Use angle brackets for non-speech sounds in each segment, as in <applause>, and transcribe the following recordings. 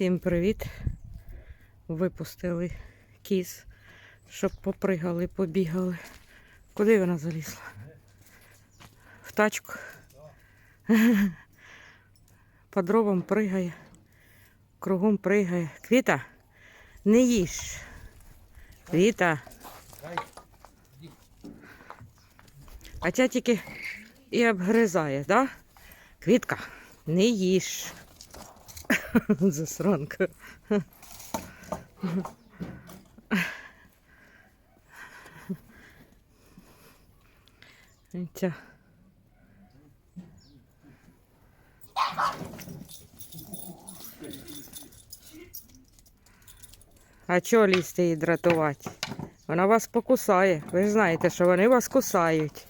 Всім привіт! Випустили кіз, щоб попригали, побігали. Куди вона залізла? В тачку. <laughs> По дровам пригає, кругом пригає. Квіта, не їж. Квіта. А ця тільки і обгризає, да? Квітка, не їж. <laughs> Засранка. Ця. А чого лізти її дратувати? Вона вас покусає. Ви знаєте, що вони вас кусають.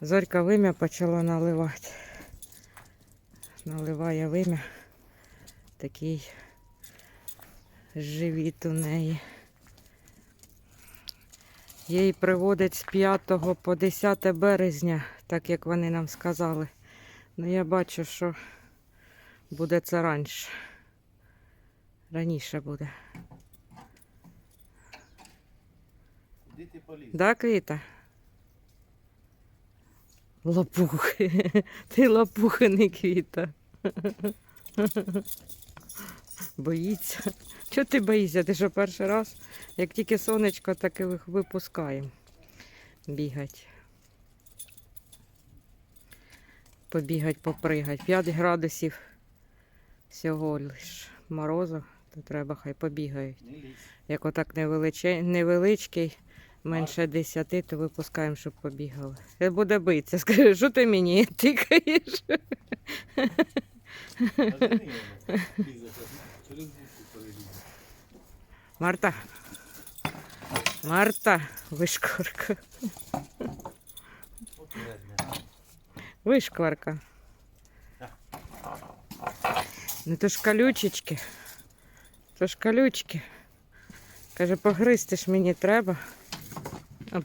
Зорька вим'я почала наливати. Наливає вим'я. Такий живіт у неї. Їй приводить з 5 по 10 березня, так як вони нам сказали. Ну я бачу, що буде це раніше. Раніше буде. Куди ти поліз? Да, Квіта? Лапухи. <laughs> Ти лапуха, не квіта. <laughs> Боїться. Чого ти боїшся? Ти що перший раз, як тільки сонечко, так і випускаємо. Бігать. Побігать, попригать. 5 градусів всього лиш морозу, то треба хай побігають. Як отак невеличкий, менше 10, то випускаємо, щоб побігали. Е, Буде битися. <laughs> Скаже, що ти мені тикаєш? Марта. Марта, вишкварка. Вишкварка. Ну то ж колючечки. То ж колючки. Каже, погризти ж мені треба.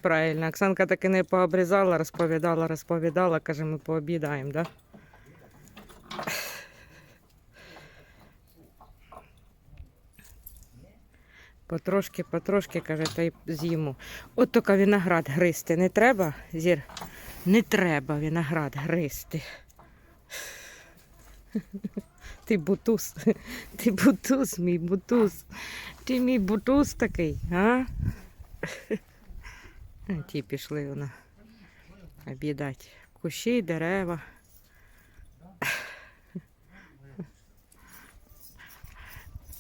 Правильно, Оксанка таки не пообрізала, розповідала, розповідала, каже, ми пообідаємо, да? Потрошки, потрошки, каже, та й з'їмо. От тільки виноград гризти не треба, зір? Не треба виноград гризти. <laughs> Ти бутуз, <laughs> ти бутуз, мій бутуз. Ти мій бутуз такий, а? <laughs> А Ті пішли вона об'їдати. Кущі, дерева.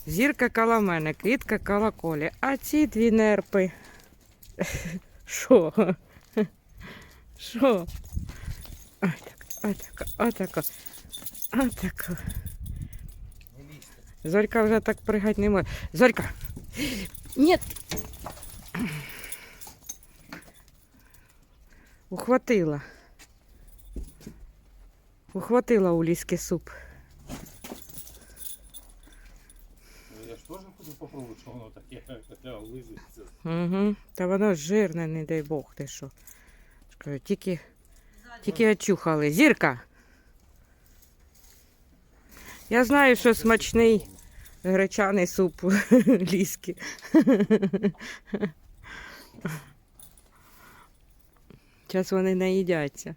Зірка коло мене, квітка коло колі. А ці дві нерпи. Що? Що? Отака, отака, отака, отака. Зорька вже так пригати не може. Зорька! Ні! Ухватила. Ухватила у ліски суп. Ну, Я ж теж хочу попробувати, що воно таке, <laughs> хоча лизиться. Угу. Та воно жирне, не дай Бог, ти що. Скажу, тільки, тільки очухали. Зірка! Я знаю, що смачний гречаний суп <laughs> ліски. <laughs> Зараз вони наїдяться.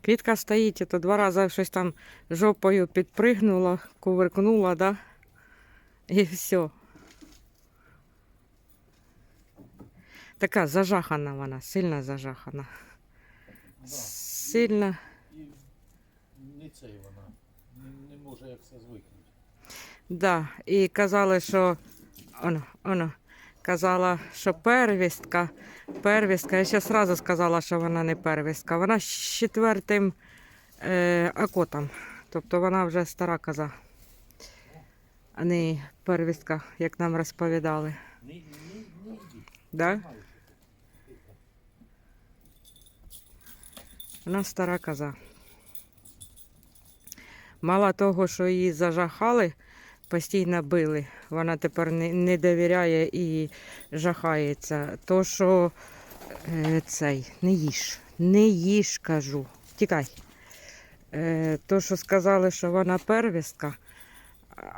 Квітка стоїть, то два рази щось там жопою підпригнула, кувиркнула, да? І все. Така зажахана вона, сильно зажахана. Да. Сильно. І не цей вона. Не, не може як це звикнути. Да. І казали, що оно, оно, казала, що первістка, первістка. Я ще одразу сказала, що вона не первістка. Вона з четвертим е, акотом. Тобто вона вже стара коза, а не первістка, як нам розповідали. Да? Вона стара коза. Мало того, що її зажахали постійно били. Вона тепер не, не довіряє і жахається. То, що е, цей, не їж, не їж, кажу. Тікай. Е, то, що сказали, що вона первістка,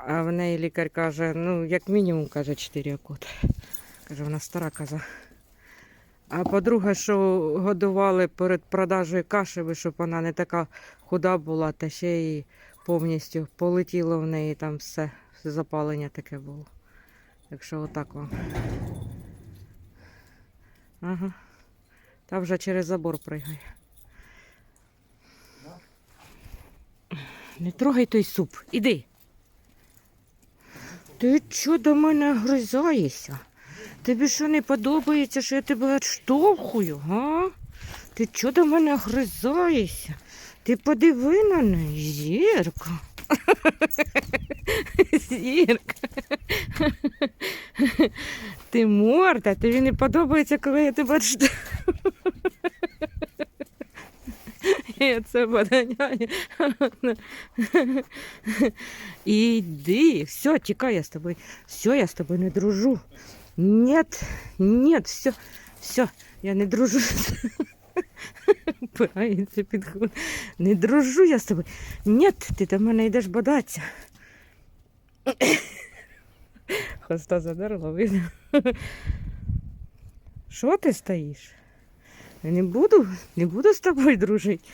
а в неї лікар каже, ну, як мінімум, каже, 4 роки. Каже, вона стара коза. А по-друге, що годували перед продажею кашеви, щоб вона не така худа була, та ще й повністю полетіло в неї там все, запалення таке було. Так що отак вам. Ага. Та вже через забор пригає. Не трогай той суп, іди. Ти чого до мене гризаєшся? Тобі що не подобається, що я тебе відштовхую, га? Ти чого до мене гризаєшся? Ти подиви на неї, зірка. Зірка. Ти морда, тобі не подобається, коли я тебе відштовхую. Я це поданяю. Іди, все, тікай я з тобою. Все, я з тобою не дружу. Нет, нет, все, все, я не дружу. Пирається підход. Не дружу я з тобою. Нет, ти до мене йдеш бодатися. Хвоста задерла, видно. Що ти стоїш? Не буду, не буду з тобою дружити.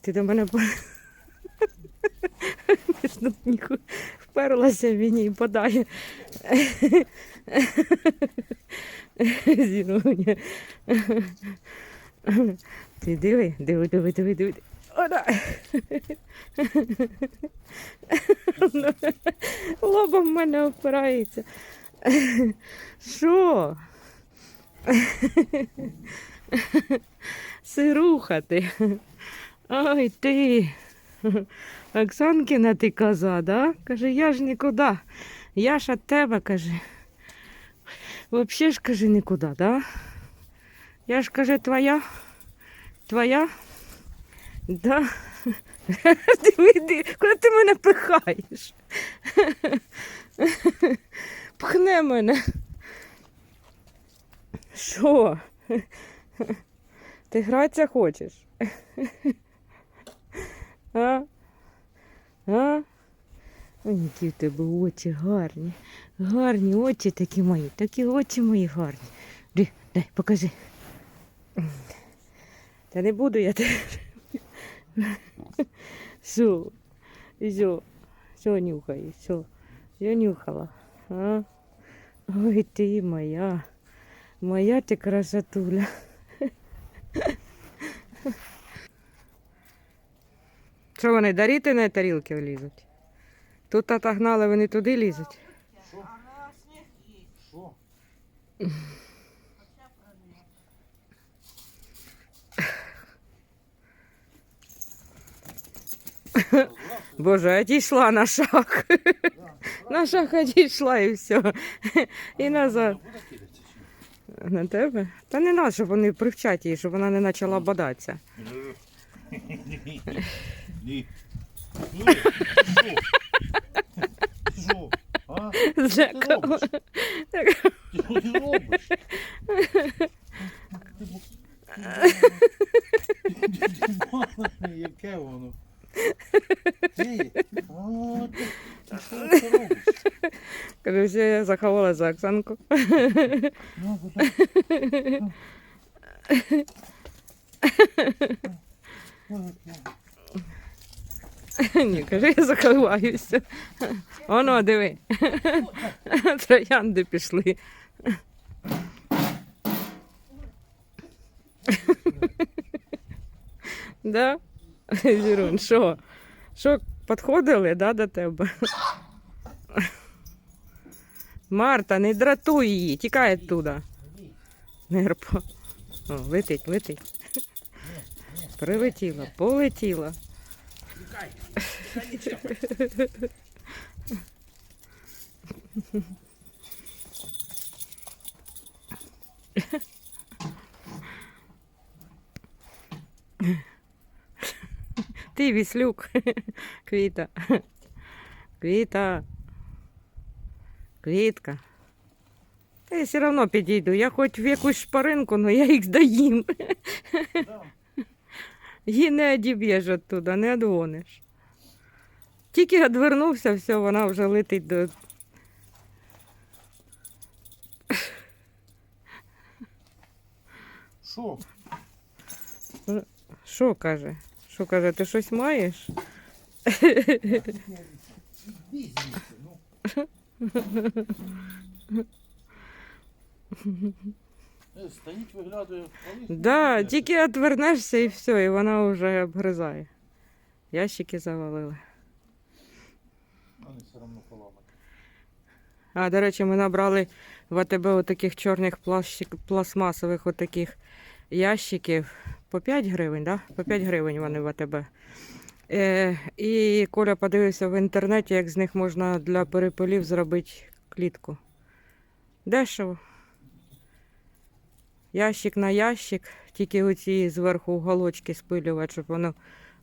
Ти до мене вперлася в мені і подає. Зіруня. Ти диви, диви, диви, диви, диви. Ода. Лобом в мене опирається. Що? Сируха ти. Ой ти. Оксанкіна ти коза, да? Каже, я ж нікуди. Я ж від тебе, каже. Вообще ж каже нікуди, да? Я ж каже, твоя. Твоя? Да. Диви, диви, куди ти мене пихаєш? Пхне мене. Що? Ти гратися хочеш? А? А? Які в тебе очі гарні. Гарні очі такі мої, такі очі мої гарні. Дай, покажи. Та не буду я тебе. Що? Що? Що нюхаєш? Що? Я нюхала. А? Ой, ти моя. Моя ти красотуля. Що вони даріти на тарілки влізуть? Тут отогнали, вони туди лізуть. Що? Боже, одійшла на шаг. На шаг одійшла і все. І назад. На тебе? Та не треба, щоб вони привчать її, щоб вона не почала бодатися. Ти що ти робиш? Ти бу- Ти бачиш, Яке воно? Ти? А, ти- ти що ти робиш? Я заховала за Оксанку. Будь ласка. Ну, ну. Ні, кажу, я заховаюся. Оно, диви. Троянди пішли. Да? Зірун, що? Що, підходили, да, до тебе? Марта, не дратуй її, тікай оттуда. Нерпо. О, летить, летить. Прилетіла, полетіла. Ти віслюк. Квіта. Квіта. Квітка. Та я все одно підійду. Я хоч в якусь шпаринку, але я їх доїм. Да. Її не одіб'єш оттуда, не одгониш. Тільки одвернувся, все, вона вже летить до. Що? Що каже? Що каже, ти щось маєш? Ну. Е, Стоїть, виглядає, колись. Да, тільки отвернешся і все, і вона вже обгризає. Ящики завалили. Вони все одно поламані. А, до речі, ми набрали в АТБ отаких чорних пластик, пластмасових отаких ящиків по 5 гривень, да? По 5 гривень вони в АТБ. Е, і Коля подивився в інтернеті, як з них можна для перепилів зробити клітку. Дешево. Ящик на ящик, тільки оці зверху уголочки спилювати, щоб воно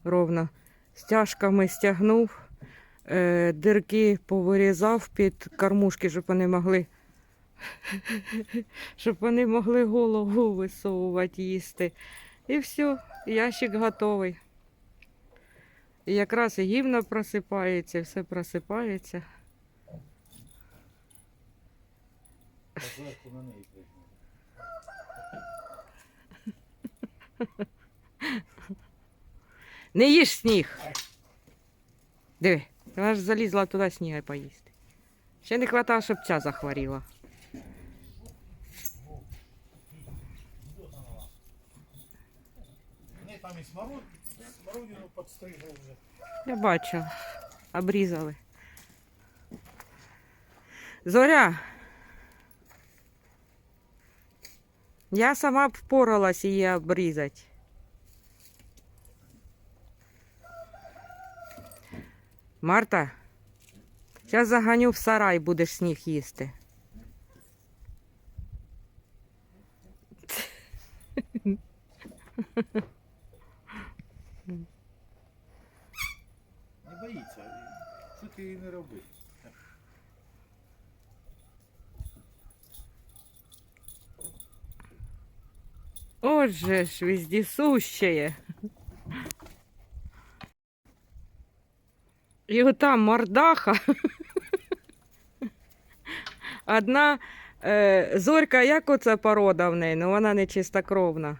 ровно стяжками стягнув е, дирки повирізав під кормушки, щоб вони могли. <laughs> щоб вони могли голову висовувати, їсти. І все, ящик готовий. І якраз і гівна просипається, і все просипається. Не їж сніг. Диви, вона ж залізла туди сніга поїсти. Ще не вистачало, щоб ця захворіла. Там і смород, смородину підстригли вже. Я бачу, обрізали. Зоря. Я сама впоралась її обрізати. Марта, зараз заганю в сарай, будеш сніг їсти. <laughs> боїться. Що ти її не роби? Отже ж, вездесущее. І ота мордаха. Одна е, зорька, як оце порода в неї, ну вона не чистокровна.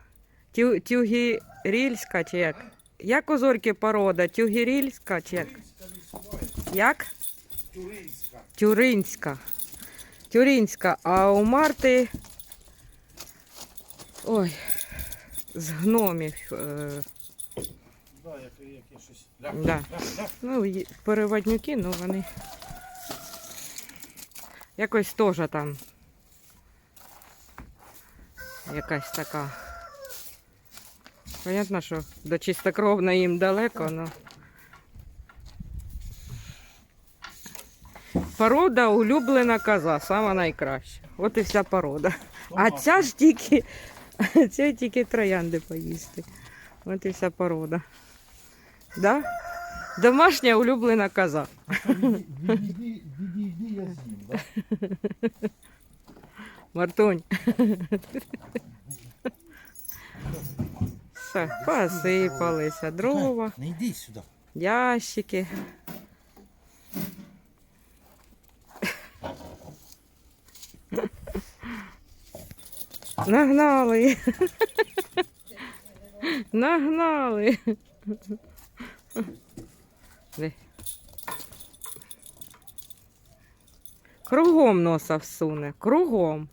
Тю, тюгірільська чи як? Як у порода? Тюгірільська чи як? Як? Туринська. Тюринська. Тюринська. А у Марти. Ой, з гномів. Е, Да, як, щось. Ну, переводнюки, ну вони. Якось теж там. Якась така. Понятно, що до чистокровно їм далеко, але. Порода улюблена коза, сама найкраща. От і вся порода. А ця ж тільки, <laughs> ця тільки троянди поїсти. От і вся порода. Да? Домашня улюблена коза. Відійди, <laughs> відійди, я з'їм, да? Мартунь. Все, посипалися дрова, Не йди сюди. ящики. Нагнали. Нагнали. Кругом носа всуне, кругом.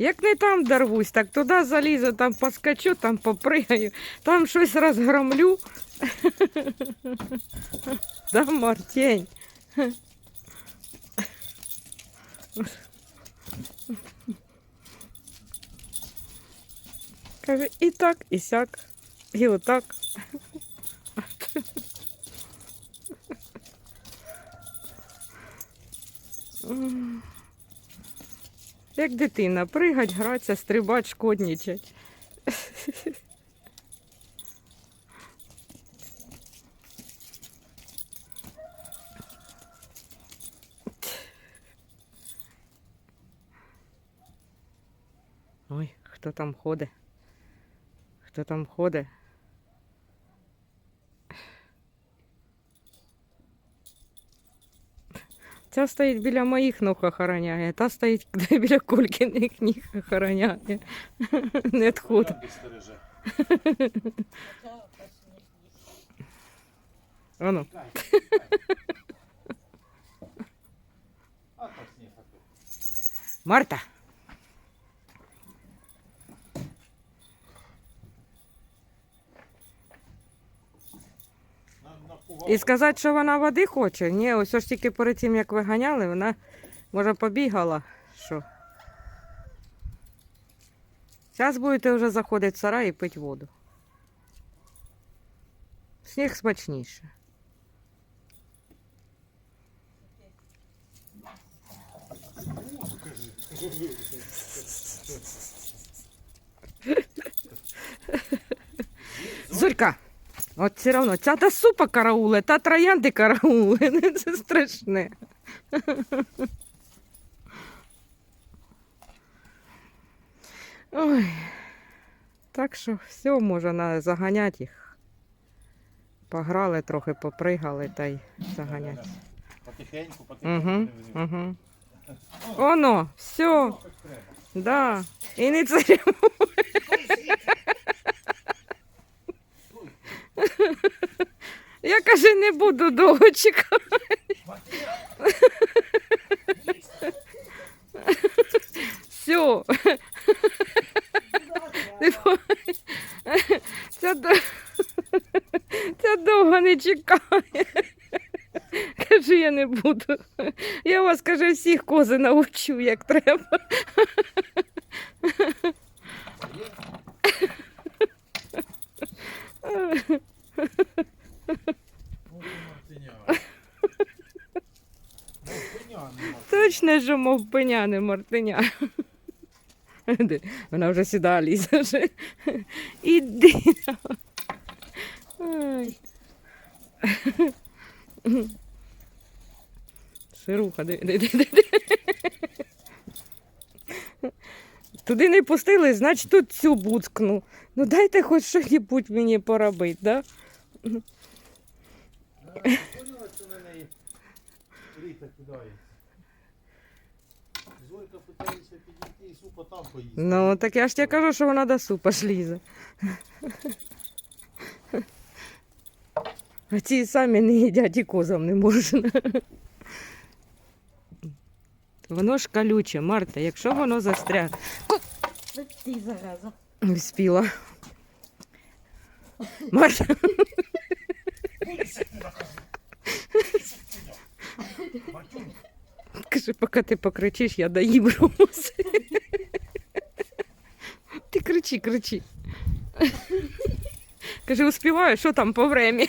Як не там дорвусь, так туди залізу, там поскочу, там попригаю, там щось розгромлю. Да, Мартень. <laughs> <laughs> Каже, і так, і сяк, і отак. М. <laughs> Як дитина, пригать, граться, стрибать, шкоднічать. Ой, хто там ходить? Хто там ходить? Ця стоїть біля моїх ног охороняє, та стоїть <laughs> біля Колькиних ніг охороняє. <laughs> Не відходить. Янки стереже. Воно. Кай, А то сніг, а то. Марта. На- напугав. І сказати, що вона води хоче. Ні, ось ж тільки перед тим, як виганяли, вона може побігала. Що? Зараз будете вже заходити в сарай і пити воду. Сніг смачніше. <laughs> Зорька, от все одно, ця та супа карауле, та троянди карауле. <laughs> Це страшне. Ой. Так що все, можна заганяти їх. Пограли трохи, попригали та й заганяти. Потихеньку, потихеньку. Угу, угу. Оно, все, да. І не царю. Я каже, не буду довго чекати. Все. Ця, ця довго не чекає. Каже, я не буду. Я вас, каже, всіх кози научу, як треба. Ну, ти Мартиня. Мартиня, не Мартиня. Точно, що мов пеня, не мартиня. Вона вже сюди лізе. Іди. Ой. Шируха, диви. Туди не пустили, значить тут цю буцкну. Ну дайте хоч що-небудь мені поробити, да? Поняла, що неї Ріта кидає. Супа там поїсти. Ну, так я ж тебе кажу, що вона до супа ж лізе. А ці самі не їдять і козам не можна. Воно ж колюче, Марта, якщо воно застряг. Ти зараза. Спіла. Марта. Каже, поки ти покричиш, я доїм румус. Ти кричи, кричи. Каже, успіваю, що там по времі?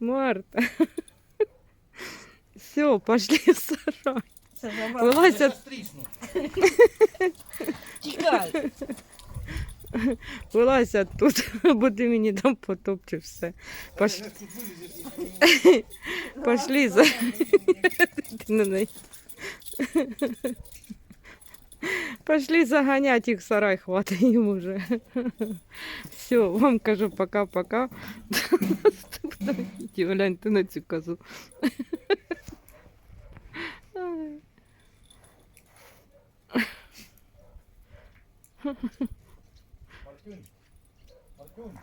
Марта. Все, пошли в сарай. Це за Вилазь Я от- стрісну. Тікай. Вилазь тут, <laughs> бо ти мені там потопчеш все. Пош... Я тут вилізеш і Пошли за. Ти <laughs> на неї. Пошли заганять їх в сарай, хватить їм уже. <laughs> Все, вам кажу пока-пока. Наступного відео гляньте на цю козу. <laughs> Мартюнь. Мартюнь.